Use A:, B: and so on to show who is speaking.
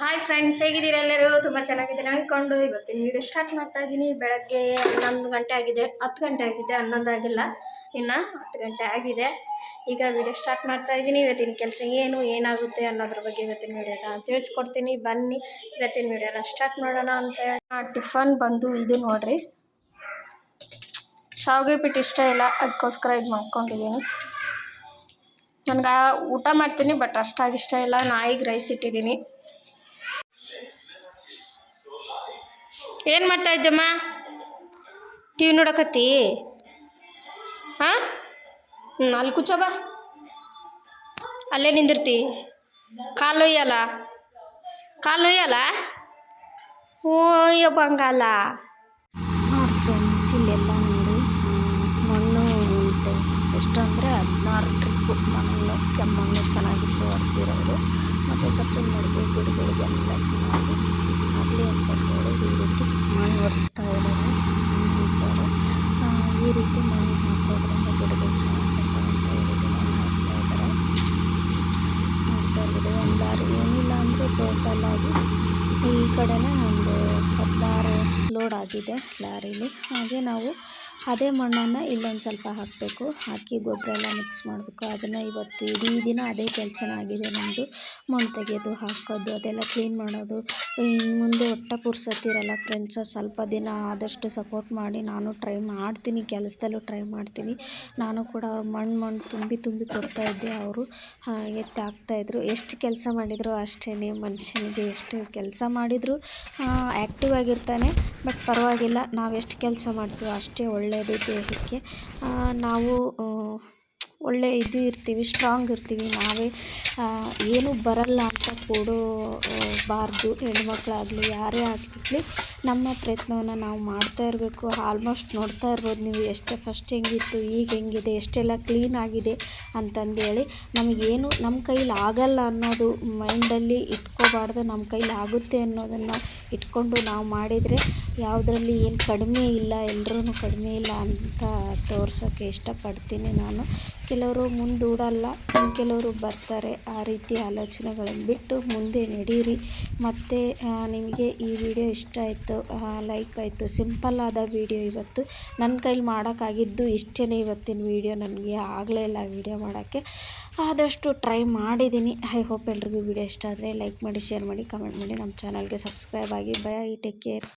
A: Hi friends ಹೇಗಿದ್ದೀರಾ ಎಲ್ಲರೂ? ತುಂಬ ಚೆನ್ನಾಗಿದ್ದೀರಾ ಅಂದ್ಕೊಂಡು ಇವತ್ತಿನ ವೀಡಿಯೋ ಸ್ಟಾರ್ಟ್ ಮಾಡ್ತಾ ಇದ್ದೀನಿ. ಬೆಳಗ್ಗೆ ಹನ್ನೊಂದು ಗಂಟೆ ಆಗಿದೆ. ಹತ್ತು ಗಂಟೆ ಆಗಿದೆ. ಹನ್ನೊಂದು ಆಗಿಲ್ಲ. ಇನ್ನು ಹತ್ತು ಗಂಟೆ ಆಗಿದೆ. ಈಗ ವಿಡಿಯೋ ಸ್ಟಾರ್ಟ್ ಮಾಡ್ತಾ ಇದ್ದೀನಿ. ಇವತ್ತಿನ ಕೆಲಸ ಏನು, ಏನಾಗುತ್ತೆ ಅನ್ನೋದ್ರ ಬಗ್ಗೆ ಇವತ್ತಿನ ವಿಡಿಯೋನ ತಿಳಿಸ್ಕೊಡ್ತೀನಿ. ಬನ್ನಿ, ಇವತ್ತಿನ ವೀಡಿಯೋನ ಸ್ಟಾರ್ಟ್ ಮಾಡೋಣ ಅಂತ ಟಿಫನ್ ಬಂದು ಇದು ನೋಡಿರಿ. ಶಾವಿಗೆ ಪಿಟ್ಟು ಇಷ್ಟ ಇಲ್ಲ. ಅದಕ್ಕೋಸ್ಕರ ಇದು ಮಾಡ್ಕೊಂಡಿದ್ದೀನಿ. ನನಗೆ ಊಟ ಮಾಡ್ತೀನಿ ಬಟ್ ಅಷ್ಟಾಗಿ ಇಷ್ಟ ಇಲ್ಲ. ನಾಯಿಗೆ ರೈಸ್ ಇಟ್ಟಿದ್ದೀನಿ. ಏನು ಮಾಡ್ತಾ ಇದ್ದಮ್ಮ ಟಿ ವಿ ನೋಡಕತ್ತಿ? ಹಾಂ ನಾಲ್ಕು ಅಲ್ಲಿ ಅಲ್ಲೇ ನಿಂದಿರ್ತಿ. ಕಾಲು ಒಯ್ಯಲ್ಲ ಕಾಲು ಒಯ್ಯಲ್ಲ ಓ ಬಂಗಾಲ.
B: ನೋಡಿ ಫ್ರೆಂಡ್ಸ್ ಇಲ್ಲೆಲ್ಲ ನೋಡಿ ಮಣ್ಣು ಉಂಟು ಎಷ್ಟು ಅಂದರೆ ಹದಿನಾರು ಟ್ರಿಪ್ಪು ಮಣ್ಣು ಕೆಮ್ಮಣ್ಣು ಚೆನ್ನಾಗಿತ್ತು ಒರೆಸಿರೋರು ಮತ್ತು ಸ್ವಲ್ಪ ಮಡಿಕೆ ಗಿಡಗಳಿಗೆಲ್ಲ ಚೆನ್ನಾಗಿ ಆಗಲಿ ಅಂತಂದೇಳಿ ಈ ರೀತಿ ಮಣ್ಣು ಒರೆಸ್ತಾ ಇದ್ದಾರೆ. ಸರ್. ಈ ರೀತಿ ಮಣ್ಣು ಹಾಕೋದ್ರಿಂದ ಗಿಡಗಳು ಚೆನ್ನಾಗಿ ಅಂತ ರೀತಿ ಮಣ್ಣು ಹಾಕ್ತಾ ಇದ್ದಾರೆ. ನೋಡ್ತಾ ಒಂದು ಲಾರಿ ಏನಿಲ್ಲ ಅಂದರೆ ಟೋಟಲ್ ಆಗಿ ಈ ಕಡೆನೇ ಒಂದು ಹದಿನಾರು ಲೋಡ್ ಆಗಿದೆ ಲಾರೀಲಿ ಹಾಗೆ ನಾವು ಅದೇ ಮಣ್ಣನ್ನು ಇಲ್ಲೊಂದು ಸ್ವಲ್ಪ ಹಾಕಬೇಕು. ಹಾಕಿ ಗೊಬ್ಬರ ಎಲ್ಲ ಮಿಕ್ಸ್ ಮಾಡಬೇಕು. ಅದನ್ನು ಇವತ್ತು ಇಡೀ ದಿನ ಅದೇ ಕೆಲಸನೇ ಆಗಿದೆ ನಮ್ಮದು ಮಣ್ಣು ತೆಗೆಯೋದು ಹಾಕೋದು, ಅದೆಲ್ಲ ಕ್ಲೀನ್ ಮಾಡೋದು. ಇನ್ನು ಮುಂದೆ ಒಟ್ಟ ಪುರ್ಸತ್ತಿರಲ್ಲ ಫ್ರೆಂಡ್ಸ್ ಸ್ವಲ್ಪ ದಿನ ಆದಷ್ಟು ಸಪೋರ್ಟ್ ಮಾಡಿ ನಾನು ಟ್ರೈ ಮಾಡ್ತೀನಿ, ಕೆಲಸದಲ್ಲೂ ಟ್ರೈ ಮಾಡ್ತೀನಿ. ನಾನು ಕೂಡ ಅವ್ರು ಮಣ್ಣು ಮಣ್ಣು ತುಂಬಿ ತುಂಬಿ ಕೊಡ್ತಾ ಇದ್ದೆ ಅವರು. ಎತ್ತಿ ಹಾಕ್ತಾಯಿದ್ರು ಎಷ್ಟು ಕೆಲಸ ಮಾಡಿದ್ರು ಅಷ್ಟೇ ಮನುಷ್ಯನಿಗೆ ಎಷ್ಟು ಕೆಲಸ ಮಾಡಿದರೂ. ಆ್ಯಕ್ಟಿವ್ ಆಗಿರ್ತಾನೆ ಬಟ್ ಪರವಾಗಿಲ್ಲ. ನಾವು ಎಷ್ಟು ಕೆಲಸ ಮಾಡ್ತೀವೋ ಅಷ್ಟೇ ಒಳ್ಳೆಯದು ದೇಹಕ್ಕೆ. ನಾವು ಒಳ್ಳೆ ಇದು ಇರ್ತೀವಿ ಸ್ಟ್ರಾಂಗ್ ಇರ್ತೀವಿ. ನಾವೇ ಏನೂ ಬರಲ್ಲ ಅಂತ ಕೂಡೋ ಬಾರದು ಬಾರ್ದು ಹೆಣ್ಮಕ್ಳಾಗಲಿ, ಯಾರೇ ಆಗಲಿ ನಮ್ಮ ಪ್ರಯತ್ನವನ್ನು ನಾವು ಮಾಡ್ತಾ ಇರಬೇಕು. ಆಲ್ಮೋಸ್ಟ್ ನೋಡ್ತಾ ಇರ್ಬೋದು ನೀವು, ಎಷ್ಟೇ ಫಸ್ಟ್ ಹೆಂಗಿತ್ತು, ಈಗ ಹೆಂಗಿದೆ, ಎಷ್ಟೆಲ್ಲ ಕ್ಲೀನ್ ಆಗಿದೆ ಅಂತಂದೇಳಿ ನಮಗೇನು ನಮ್ಮ ಕೈಲಿ ಆಗಲ್ಲ ಅನ್ನೋದು ಮೈಂಡಲ್ಲಿ ಇಟ್ಕೋಬಾರ್ದು. ನಮ್ಮ ಕೈಲಿ ಆಗುತ್ತೆ ಅನ್ನೋದನ್ನು ಇಟ್ಕೊಂಡು ನಾವು ಮಾಡಿದರೆ ಯಾವುದರಲ್ಲಿ ಏನು ಕಡಿಮೆ ಇಲ್ಲ ಎಲ್ಲರೂ ಕಡಿಮೆ ಇಲ್ಲ ಅಂತ ತೋರ್ಸೋಕ್ಕೆ ಇಷ್ಟಪಡ್ತೀನಿ ನಾನು. ಕೆಲವರು ಮುಂದೂಡಲ್ಲ, ಕೆಲವರು ಬರ್ತಾರೆ. ಆ ರೀತಿ ಆಲೋಚನೆಗಳನ್ನು ಬಿಟ್ಟು ಮುಂದೆ ನಡೀರಿ. ಮತ್ತು ನಿಮಗೆ ಈ ವಿಡಿಯೋ ಇಷ್ಟ ಆಯಿತು ಲೈಕ್ ಆಯಿತು. ಸಿಂಪಲ್ ಆದ ವೀಡಿಯೋ ಇವತ್ತು. ನನ್ನ ಕೈಲಿ ಮಾಡೋಕ್ಕಾಗಿದ್ದು ಇಷ್ಟೇ ಇವತ್ತಿನ ವಿಡಿಯೋ ನನಗೆ ಆಗಲೇ ಇಲ್ಲ ವೀಡಿಯೋ ಮಾಡೋಕ್ಕೆ. ಆದಷ್ಟು ಟ್ರೈ ಮಾಡಿದ್ದೀನಿ ಐ ಹೋಪ್ ಎಲ್ರಿಗೂ ವೀಡಿಯೋ ಇಷ್ಟ ಆದರೆ ಲೈಕ್ ಮಾಡಿ ಶೇರ್ ಮಾಡಿ ಕಮೆಂಟ್ ಮಾಡಿ. ನಮ್ಮ ಚಾನಲ್ಗೆ ಸಬ್ಸ್ಕ್ರೈಬ್ ಆಗಿ. Bye take care